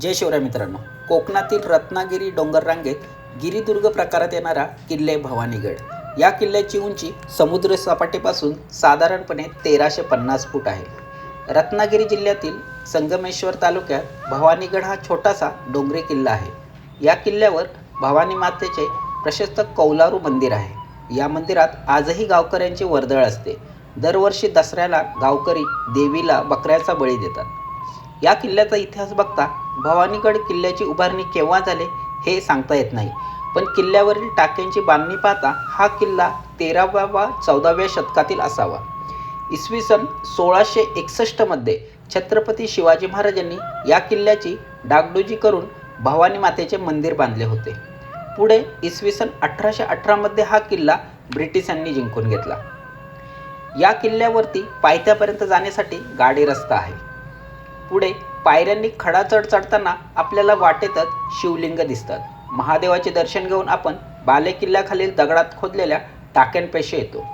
जय शिवराय मित्रांनो. कोकणातील रत्नागिरी डोंगर रांगेत गिरिदुर्ग प्रकारात येणारा किल्ले भवानीगड. या किल्ल्याची उंची समुद्र सपाटीपासून साधारणपणे तेराशे पन्नास फूट आहे. रत्नागिरी जिल्ह्यातील संगमेश्वर तालुक्यात भवानीगड हा छोटासा डोंगरी किल्ला आहे. या किल्ल्यावर भवानी मातेचे प्रशस्त कौलारू मंदिर आहे. या मंदिरात आजही गावकऱ्यांची वर्दळ असते. दरवर्षी दसऱ्याला गावकरी देवीला बकऱ्याचा बळी देतात. या किल्ल्याचा इतिहास बघता भवानीगड किल्ल्याची उभारणी केव्हा झाले हे सांगता येत नाही. पण किल्ल्यावरील टाक्यांची बांधणी पाहता हा किल्ला तेराव्या वा चौदाव्या शतकातील असावा. इसवी सन सोळाशे एकसष्टमध्ये छत्रपती शिवाजी महाराजांनी या किल्ल्याची डागडुजी करून भवानी मातेचे मंदिर बांधले होते. पुढे इसवी सन अठराशे अठरामध्ये हा किल्ला ब्रिटिशांनी जिंकून घेतला. या किल्ल्यावरती पायथ्यापर्यंत जाण्यासाठी गाडी रस्ता आहे. पुढे पायऱ्यांनी खडा चढ चढताना आपल्याला वाटेतच शिवलिंग दिसतात. महादेवाचे दर्शन घेऊन आपण बाले किल्ल्याखालील दगडात खोदलेल्या टाक्यांपेशी येतो.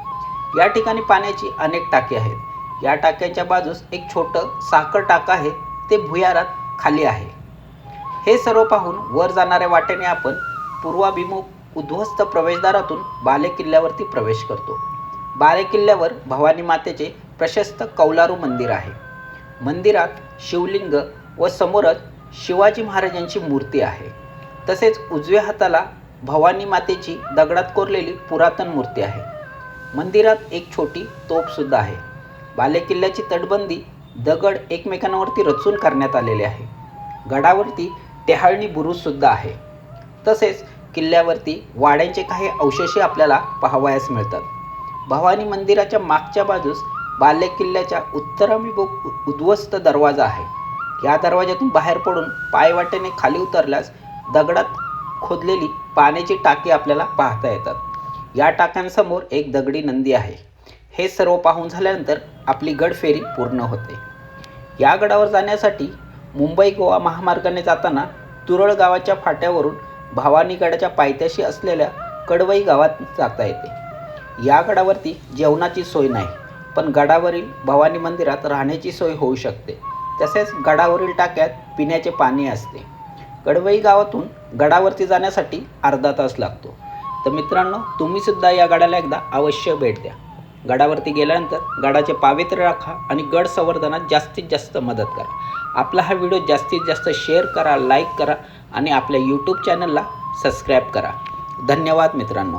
या ठिकाणी पाण्याची अनेक टाकी आहेत. या टाक्यांच्या बाजूस एक छोटं साखर टाका आहे. ते भुयारात खाली आहे. हे सर्व पाहून वर जाणाऱ्या वाटेने आपण पूर्वाभिमुख उद्ध्वस्त प्रवेशद्वारातून बाले किल्ल्यावरती प्रवेश करतो. बाले किल्ल्यावर भवानी मातेचे प्रशस्त कौलारू मंदिर आहे. मंदिरात शिवलिंग व समोरच शिवाजी महाराजांची मूर्ती आहे. तसेच उजव्या हाताला भवानी मातेची दगडात कोरलेली पुरातन मूर्ती आहे. मंदिरात एक छोटी तोफसुद्धा आहे. बालेकिल्ल्याची तटबंदी दगड एकमेकांवरती रचून करण्यात आलेले आहे. गडावरती टेहाळणी बुरुजसुद्धा आहे. तसेच किल्ल्यावरती वाड्यांचे काही अवशेषही आपल्याला पाहावयास मिळतात. भवानी मंदिराच्या मागच्या बाजूस बालेकिल्ल्याच्या उत्तराभिमुख उद्ध्वस्त दरवाजा आहे. या दरवाज्यातून बाहेर पडून पायवाटेने खाली उतरल्यास दगडात खोदलेली पाण्याची टाकी आपल्याला पाहता येतात. या टाक्यांसमोर एक दगडी नंदी आहे. हे सर्व पाहून झाल्यानंतर आपली गडफेरी पूर्ण होते. या गडावर जाण्यासाठी मुंबई गोवा महामार्गाने जाताना तुरळ गावाच्या फाट्यावरून भवानीगडाच्या पायथ्याशी असलेल्या कडवई गावात जाता येते. या गडावरती जेवणाची सोय नाही. पण गडावरील भवानी मंदिरात राहण्याची सोय होऊ शकते. तसेच गडावरील टाक्यात पिण्याचे पाणी असते. गडवई गावातून गडावरती जाण्यासाठी अर्धा तास लागतो. तर मित्रांनो तुम्हीसुद्धा या गडाला एकदा अवश्य भेट द्या. गडावरती गेल्यानंतर गडाचे पावित्र्य राखा आणि गड संवर्धनात जास्तीत जास्त मदत करा. आपला हा व्हिडिओ जास्तीत जास्त शेअर करा लाईक करा आणि आपल्या यूट्यूब चॅनलला सबस्क्राईब करा. धन्यवाद मित्रांनो.